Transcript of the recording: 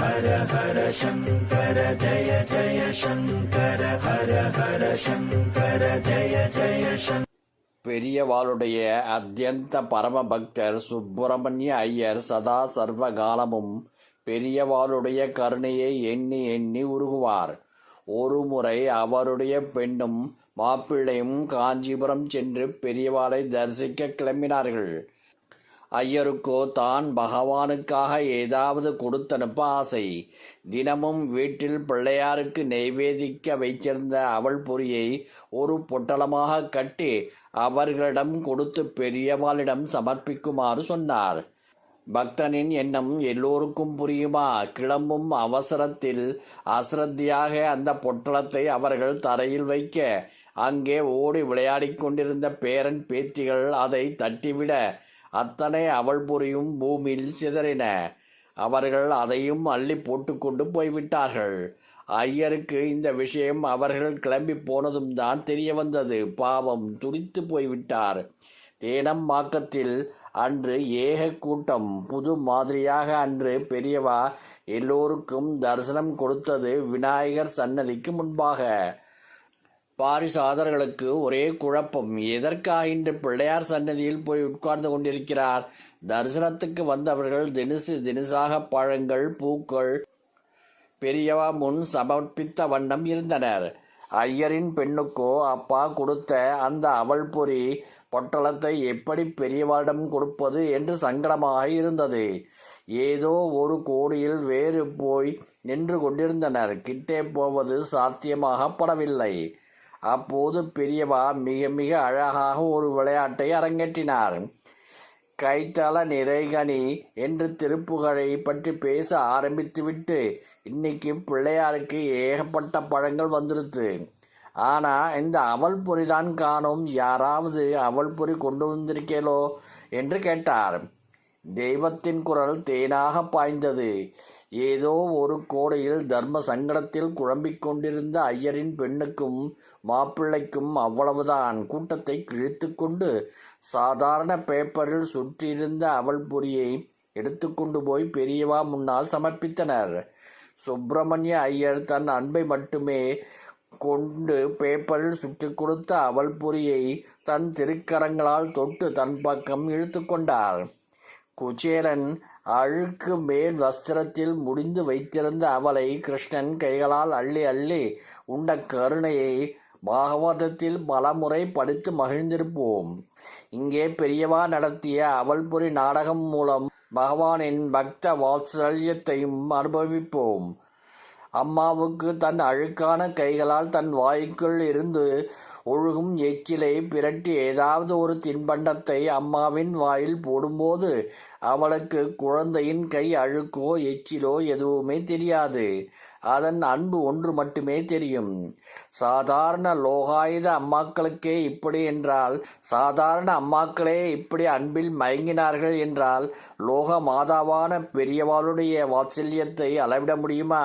ஹர ஹர சங்கர ஜய ஜய சங்கர ஹர ஹர சங்கர ஜய ஜய சங்கர பெரியவாளுடைய அத்தியந்த பரம பக்தர் சுப்பிரமணிய ஐயர் சதா சர்வ காலமும் பெரியவாளுடைய கருணையை எண்ணி எண்ணி உருகுவார். ஒருமுறை அவருடைய பெண்ணும் மாப்பிள்ளையும் காஞ்சிபுரம் சென்று பெரியவாளை தரிசிக்க கிளம்பினார்கள். ஐயருக்கோ தான் பகவானுக்காக ஏதாவது கொடுத்தனுப்ப ஆசை. தினமும் வீட்டில் பிள்ளையாருக்கு நெய்வேதிக்க வைத்திருந்த அவள் பொறியை ஒரு பொட்டலமாக கட்டி அவர்களிடம் கொடுத்து பெரியவாளிடம் சமர்ப்பிக்குமாறு சொன்னார். பக்தனின் எண்ணம் எல்லோருக்கும் புரியுமா? கிளம்பும் அவசரத்தில் அசிரத்தியாக அந்த பொட்டலத்தை அவர்கள் தரையில் வைக்க அங்கே ஓடி விளையாடிக் கொண்டிருந்த பேரன் பேத்திகள் அதை தட்டிவிட அத்தனை அவள் புரியும் பூமியில் சிதறின. அவர்கள் அதையும் அள்ளி போட்டுக்கொண்டு போய்விட்டார்கள். ஐயருக்கு இந்த விஷயம் அவர்கள் கிளம்பி போனதும் தான் தெரிய வந்தது. பாவம் துடித்து போய்விட்டார். தேனம்பாக்கத்தில் அன்று ஏக கூட்டம். புது மாதிரியாக அன்று பெரியவா எல்லோருக்கும் தரிசனம் கொடுத்தது விநாயகர் சன்னதிக்கு முன்பாக. பாரிசாதர்களுக்கு ஒரே குழப்பம். எதற்காக இன்று பிள்ளையார் சன்னதியில் போய் உட்கார்ந்து கொண்டிருக்கிறார்? தரிசனத்துக்கு வந்தவர்கள் தினசு தினசாக பழங்கள் பூக்கள் பெரியவா முன் சமர்ப்பித்த வண்ணம் இருந்தனர். ஐயரின் பெண்ணுக்கோ அப்பா கொடுத்த அந்த அவள் பொறி பொட்டலத்தை எப்படி பெரியவாரிடம் கொடுப்பது என்று சங்கடமாக இருந்தது. ஏதோ ஒரு கோடியில் வேறு போய் நின்று கொண்டிருந்தனர். கிட்டே போவது சாத்தியமாகப்படவில்லை. அப்போது பெரியவா மிக மிக அழகாக ஒரு விளையாட்டை அரங்கேற்றினார். கைத்தள நிறைகனி என்று திருப்புகழை பற்றி பேச ஆரம்பித்துவிட்டு இன்னைக்கு பிள்ளையாருக்கு ஏகப்பட்ட பழங்கள் வந்துருது ஆனால் இந்த அவல் பொறிதான் காணும். யாராவது அவல் பொறி கொண்டு வந்திருக்கேளோ என்று கேட்டார். தெய்வத்தின் குரல் தேனாக பாய்ந்தது. ஏதோ ஒரு கோடையில் தர்ம சங்கடத்தில் குழம்பிக் கொண்டிருந்த ஐயரின் பெண்ணுக்கும் மாப்பிள்ளைக்கும் அவ்வளவுதான். கூட்டத்தை கிழித்துக்கொண்டு சாதாரண பேப்பரில் சுற்றியிருந்த அவள் பொறியை எடுத்துக்கொண்டு போய் பெரியவா முன்னால் சமர்ப்பித்தனர். சுப்பிரமணிய ஐயர் தன் அன்பை மட்டுமே கொண்டு பேப்பரில் சுற்றி கொடுத்த அவள் பொறியை தன் திருக்கரங்களால் தொட்டு தன் பக்கம் இழுத்து கொண்டார். குச்சேரன் அழுக்கு மேல் வஸ்திரத்தில் முடிந்து வைத்திருந்த அவளை கிருஷ்ணன் கைகளால் அள்ளி அள்ளி உண்ட கருணையை பாகவதத்தில் பலமுறை படித்து மகிழ்ந்திருப்போம். இங்கே பெரியவா நடத்திய அவள்புரி நாடகம் மூலம் பகவானின் பக்த வாத்சல்யத்தையும் அனுபவிப்போம். அம்மாவுக்கு தன் அழுக்கான கைகளால் தன் வாய்க்குள் இருந்து ஒழுகும் எச்சிலை பிரட்டி ஏதாவது ஒரு தின்பண்டத்தை அம்மாவின் வாயில் போடும்போது அவளுக்கு குழந்தையின் கை அழுக்கோ எச்சிலோ எதுவுமே தெரியாது. அதன் அன்பு ஒன்று மட்டுமே தெரியும். சாதாரண லோகாயுத அம்மாக்களுக்கே இப்படி என்றால் சாதாரண அம்மாக்களே இப்படி அன்பில் மயங்கினார்கள் என்றால் லோக மாதாவான பெரியவாளுடைய வாத்சல்யத்தை அளவிட முடியுமா?